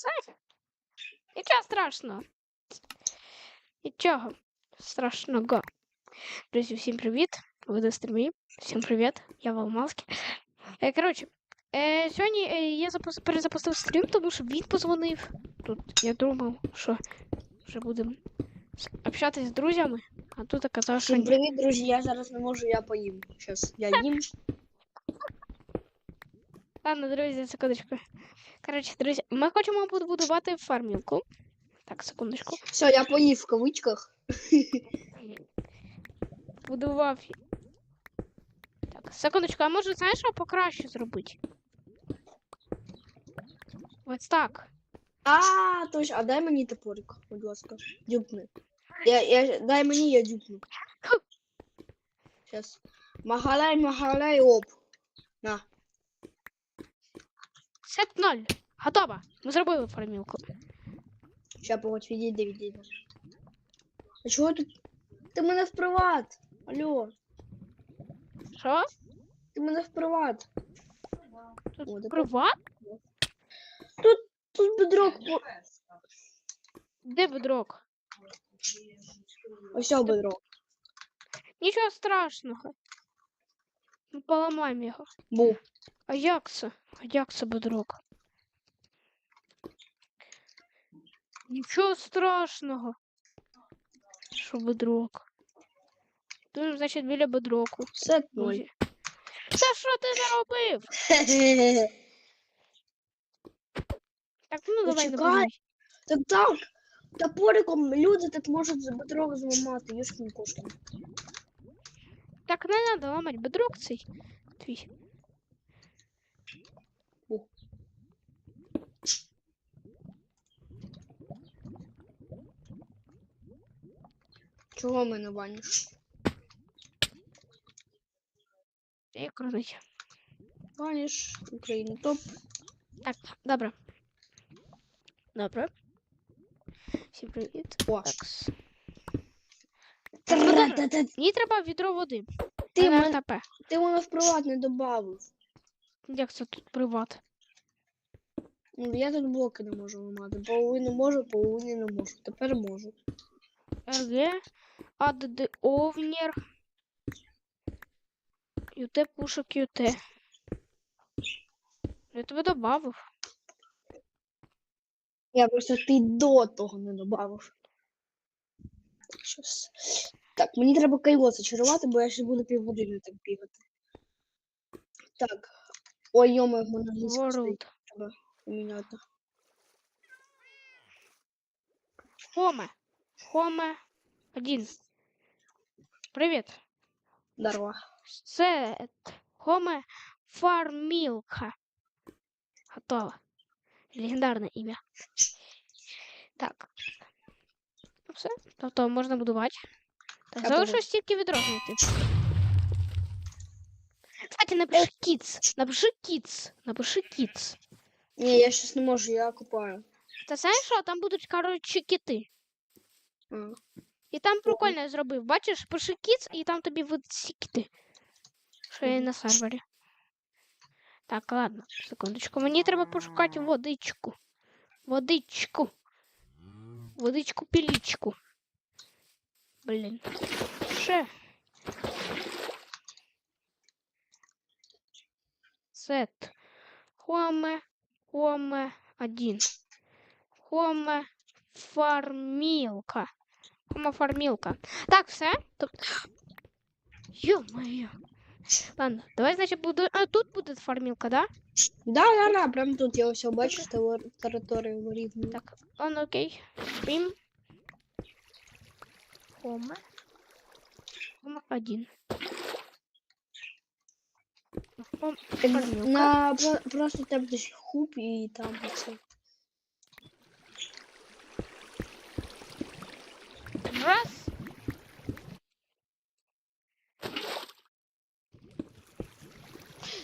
це. Нічого страшного. Нічого страшного. Друзі, всім привіт. Ви на стрімі. Всім привіт. Я Волмалський. Е, коротше, е, сьогодні е, я запус... перезапустив стрім, тому що він позвонив. Тут я думав, що вже будемо с- общатись з друзями, а тут оказалось, що привіт, друзі. Я зараз не можу, я поїм. Щас я їм. Ладно, друзі, секундочку. Коротше, друзі, ми хочемо побудувати фармілку. Так, секундочку. Все, я поїв в кавичках. Будував. Так, секундочку, а може знаєш, що покраще зробити? Ось так. А, точно, а дай мені топорик, будь ласка. Дюбни. Я, я, дай мені, я дюбну. Щас. Магаляй, магаляй, оп. На. Сет 0. Готово. Ми зробили фармілку. Ща погодь, відійди, відійди. А чого тут? Ти мене в приват. Алло, Що? ти мене в приват. Тут О, так- приват? Тут бедрок. по- Де бедрок? Ось о, бедрок. Нічого страшного. Ми поламаємо його. Був. А як це? А як це бедрок? Нічого страшного. Що бедрок? Ти, значить, біля бедроку. Ноль. Друзі. Це що ти наробив? Так, ну давай не Так так. Топориком люди так можуть за бедрок зламати, юшкін кошкін. Так не треба ламати бедрок цей. Твій. Чого мене баниш? Як крутить. Баниш Україну. Топ. Так, добре. Добре. Всім привіт. О. Мені треба відро води. Ти мене, РТП. ти мене в приват не добавив. Як це тут приват? Ну, я тут блоки не можу ламати. Половину можу, половину не можу. Тепер можу. РГ. АДД Овнер. ЮТ пушок ЮТ. Я тебе добавив. Я просто ти до того не добавив. Щас. Так, мені треба кайло зачарувати, бо я ще буду півгодини так бігати. Так. Ой, йома, в мене англійська стоїть. Треба поміняти. Хоме. Хоме. Один. Привіт. Здорово. Сет. Хоме Фармілка. Готово. Легендарне ім'я. Так. Ну, Все. Тобто можна будувати. Так, Я залишилось тільки відро знайти. Кстати, напиши кіц. Напиши кіц. Напиши кіц. Ні, я щас не можу, я купаю. Та знаєш що? Там будуть, коротше, кіти. А. І там прикольно я зробив. Бачиш, пиши кіц, і там тобі кіти. Що Мгм. на сервері. Так, ладно, секундочку. Мені треба пошукати водичку. Водичку. Водичку пілічку. Блін. Ще. Сет. Хоме. Хоме. Один. Хоме. Фармілка. Хоме фармілка. Так, все. Тут... Ё-моё. Ладно, давай, значит, буду... А, тут будет фармилка, да? Да, да, да, прям тут я все бачу, що територію рівну. Так, ладно, окей. Спим. Хома. Хома один. Хом... фармилка. На про- просто там десь хуп і там це.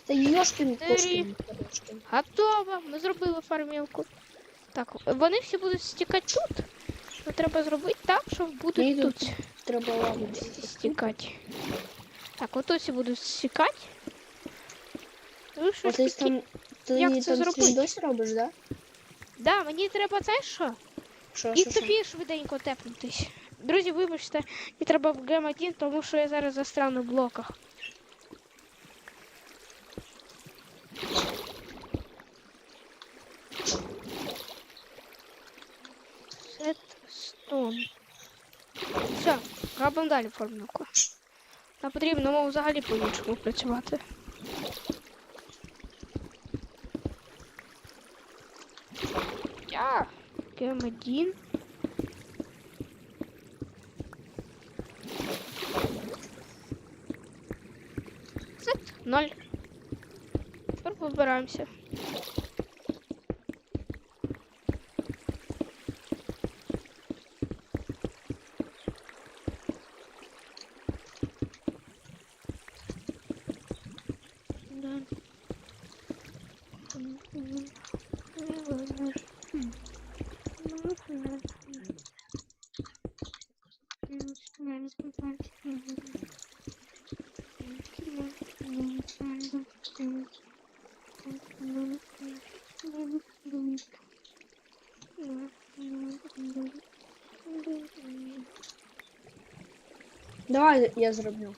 Та йошкін кошкін. Готово. Ми зробили фармілку. Так, вони всі будуть стікати тут. Ну, треба зробити так, щоб будуть тут тут Треба ладно. стікати. Так, от ось будуть стікати. Ну, що А ж ти такі? там ти Як це там зробити? стрім досі робиш, да? Да, мені треба це що? Що, І що, що? тобі швиденько тепнутись. Друзі, вибачте, мені треба в гем 1, тому що я зараз застряну в блоках. Сет стон. Все, робимо далі формулку. Нам потрібно мов взагалі по-іншому працювати. Я гем 1. Сет 0. Давай я зроблю.